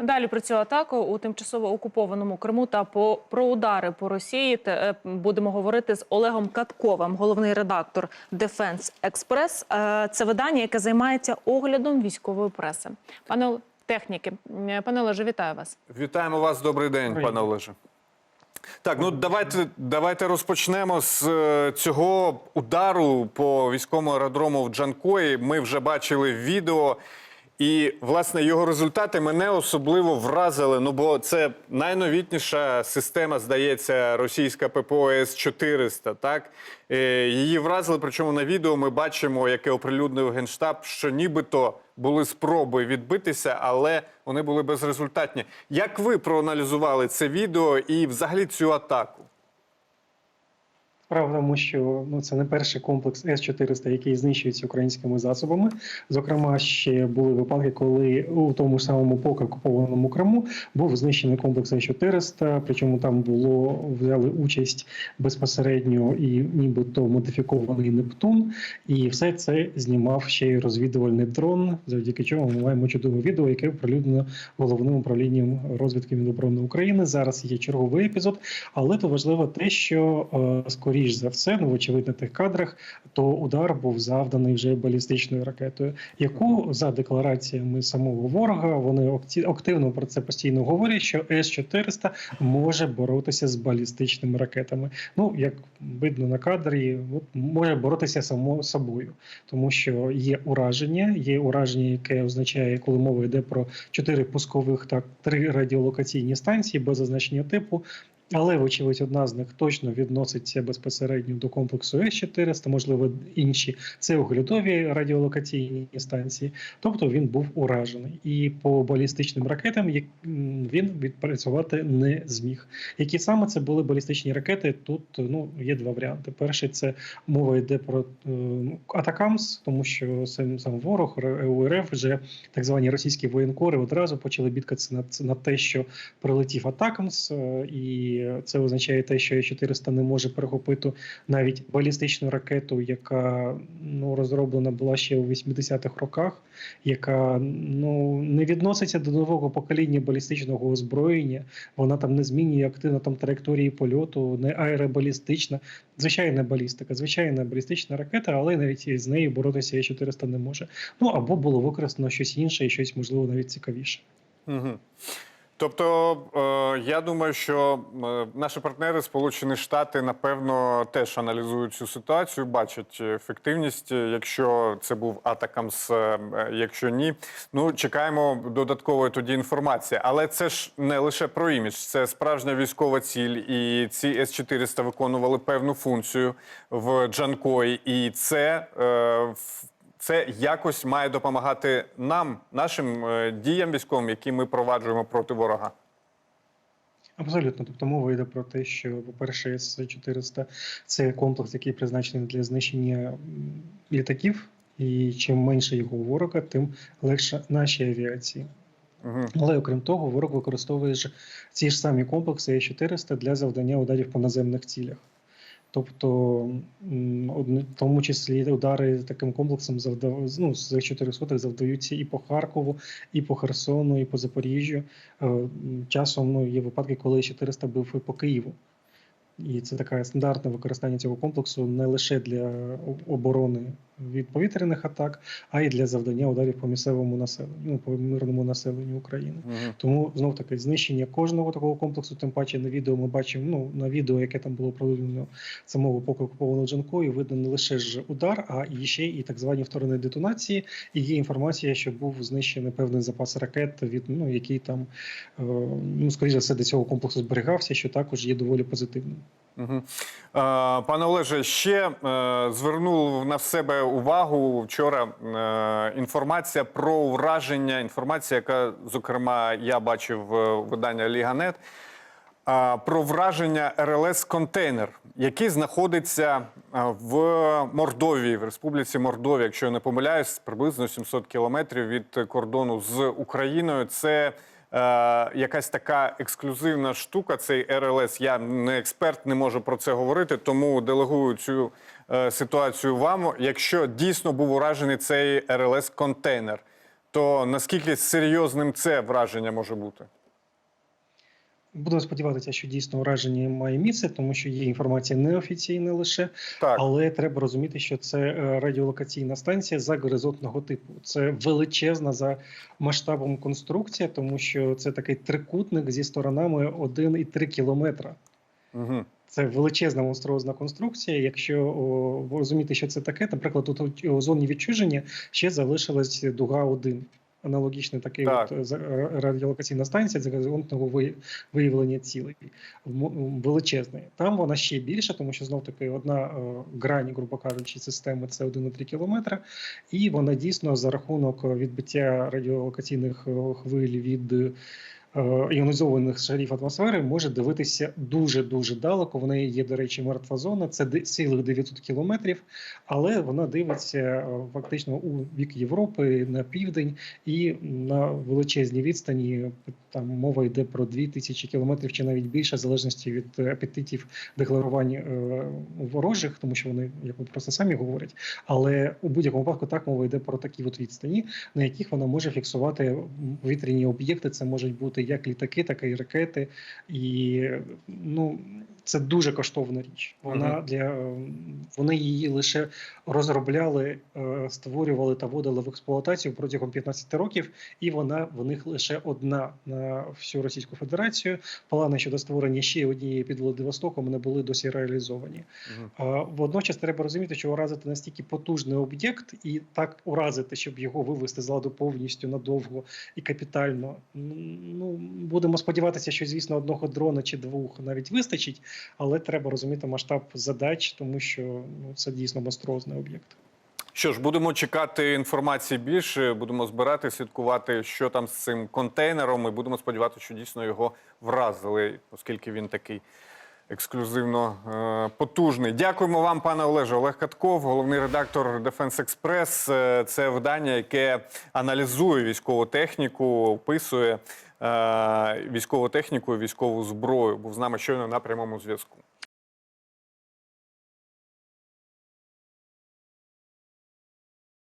Далі про цю атаку у тимчасово окупованому Криму та по про удари по Росії те, е, будемо говорити з Олегом Катковим, головний редактор Defense Express. Е, Це видання, яке займається оглядом військової преси. Пане техніки, Е, пане Олеже, вітаю вас. Вітаємо вас. Добрий день, Привіт. пане Олеже. Так, ну давайте, давайте розпочнемо з е, цього удару по військовому аеродрому в Джанкої. Ми вже бачили відео. І, власне, його результати мене особливо вразили. Ну, бо це найновітніша система, здається, російська ППО С-400. Так Е, її вразили. Причому на відео ми бачимо, яке оприлюднив генштаб, що нібито були спроби відбитися, але вони були безрезультатні. Як ви проаналізували це відео і взагалі цю атаку? Справа тому, що ну це не перший комплекс С-400, який знищується українськими засобами. Зокрема, ще були випадки, коли у тому ж самому поки окупованому Криму був знищений комплекс С-400, причому там було взяли участь безпосередньо і нібито модифікований Нептун, і все це знімав ще й розвідувальний дрон, завдяки чому ми маємо чудове відео, яке оприлюднено головним управлінням розвідки Міноборони України. Зараз є черговий епізод, але то важливо те, що е, скоріш за все, ну на тих кадрах, то удар був завданий вже балістичною ракетою, яку за деклараціями самого ворога вони активно про це постійно говорять, що С-400 може боротися з балістичними ракетами. Ну як видно на кадрі, от, може боротися само собою, тому що є ураження, є ураження, яке означає, коли мова йде про чотири пускових та три радіолокаційні станції без зазначення типу. Але, вочевидь, одна з них точно відноситься безпосередньо до комплексу С-400, можливо, інші це оглядові радіолокаційні станції. Тобто він був уражений. І по балістичним ракетам він відпрацювати не зміг. Які саме це були балістичні ракети? Тут ну є два варіанти. Перший це мова йде про е, ну, Атакамс, тому що сам сам ворог УРФ вже так звані російські воєнкори одразу почали бідкатися на, на те, що прилетів Атакамс, е, це означає те, що Е-400 не може перехопити навіть балістичну ракету, яка ну розроблена була ще у 80-х роках, яка ну не відноситься до нового покоління балістичного озброєння. Вона там не змінює активно там траєкторії польоту, не аеробалістична, звичайна балістика, звичайна балістична ракета, але навіть із нею боротися Е-400 не може. Ну або було використано щось інше і щось можливо навіть цікавіше. Угу. Тобто, е, я думаю, що е, наші партнери, Сполучені Штати, напевно, теж аналізують цю ситуацію, бачать ефективність, е, якщо це був Атакамс, якщо ні. Ну, чекаємо додаткової тоді інформації. Але це ж не лише про імідж, це справжня військова ціль. І ці С-400 виконували певну функцію в Джанкої. І це це якось має допомагати нам, нашим е, діям військовим, які ми проваджуємо проти ворога. Абсолютно, тобто мова йде про те, що, по-перше, С-400 – це комплекс, який призначений для знищення літаків, і чим менше його у ворога, тим легше нашій авіації. Угу. Але окрім того, ворог використовує ж ці ж самі комплекси С-400 для завдання ударів по наземних цілях. Тобто, в тому числі удари таким комплексом завдав, ну, з С-400 завдаються і по Харкову, і по Херсону, і по Запоріжжю. Е, Часом ну, є випадки, коли С-400 бив і по Києву. І це таке стандартне використання цього комплексу не лише для оборони від повітряних атак, а й для завдання ударів по місцевому населенню, ну, по мирному населенню України. Угу. Тому знов таки знищення кожного такого комплексу, тим паче на відео ми бачимо. Ну на відео, яке там було продано самого поки окупованого Джанкою, видно не лише ж удар, а і ще і так звані вторинні детонації. І є інформація, що був знищений певний запас ракет, від ну який там е, ну скоріше все до цього комплексу зберігався, що також є доволі позитивним. Е, пане Олеже, ще е, звернув на себе увагу вчора е, інформація про враження. Інформація, яка, зокрема, я бачив видання Ліганет. Про враження РЛС контейнер, який знаходиться в Мордовії, в Республіці Мордовія, якщо я не помиляюсь, приблизно 700 кілометрів від кордону з Україною. Це якась така ексклюзивна штука, цей РЛС. Я не експерт, не можу про це говорити, тому делегую цю е, ситуацію вам. Якщо дійсно був уражений цей РЛС контейнер, то наскільки серйозним це враження може бути? Будемо сподіватися, що дійсно ураження має місце, тому що є інформація неофіційна лише, Так, але треба розуміти, що це е, радіолокаційна станція загоризонтного типу. Це величезна за масштабом конструкція, тому що це такий трикутник зі сторонами 1,3 кілометра. угу. Це величезна монструозна конструкція. Якщо о, розуміти, що це таке, наприклад, тут у зоні відчуження ще залишилась дуга 1. Аналогічний такий Так. от е, е, радіолокаційна станція з горизонтного виявлення цілей величезний. Там вона ще більша, тому що знов таки одна е, грань, грубо кажучи, системи це 1,3 кілометра, і вона дійсно за рахунок відбиття радіолокаційних хвиль від іонізованих шарів атмосфери може дивитися дуже дуже далеко. В неї є, до речі, мертва зона. Це цілих 900 кілометрів, але вона дивиться е, фактично у бік Європи на південь і на величезній відстані. Там мова йде про 2000 кілометрів чи навіть більше, в залежності від е, апетитів декларувань е, ворожих, тому що вони як ви просто самі говорять. Але у будь-якому випадку так мова йде про такі от відстані, на яких вона може фіксувати повітряні об'єкти. Це можуть бути як літаки, так і ракети. І ну це дуже коштовна річ. Вона для вони її лише розробляли, е, створювали та вводили в експлуатацію протягом 15 років, і вона в них лише одна на всю Російську Федерацію. Плани щодо створення ще однієї під Владивостоком не були досі реалізовані. Угу. Водночас треба розуміти, що уразити настільки потужний об'єкт і так уразити, щоб його вивести з ладу повністю надовго і капітально. Ну будемо сподіватися, що звісно одного дрона чи двох навіть вистачить, але треба розуміти масштаб задач, тому що ну це дійсно монструозний об'єкт. Що ж, будемо чекати інформації більше, будемо збирати, слідкувати, що там з цим контейнером, і будемо сподіватися, що дійсно його вразили, оскільки він такий ексклюзивно е, потужний. Дякуємо вам, пане Олеже. Олег Катков, головний редактор Defense Express. Е, Це видання, яке аналізує військову техніку, описує військову техніку військову зброю. Був з нами щойно на прямому зв'язку.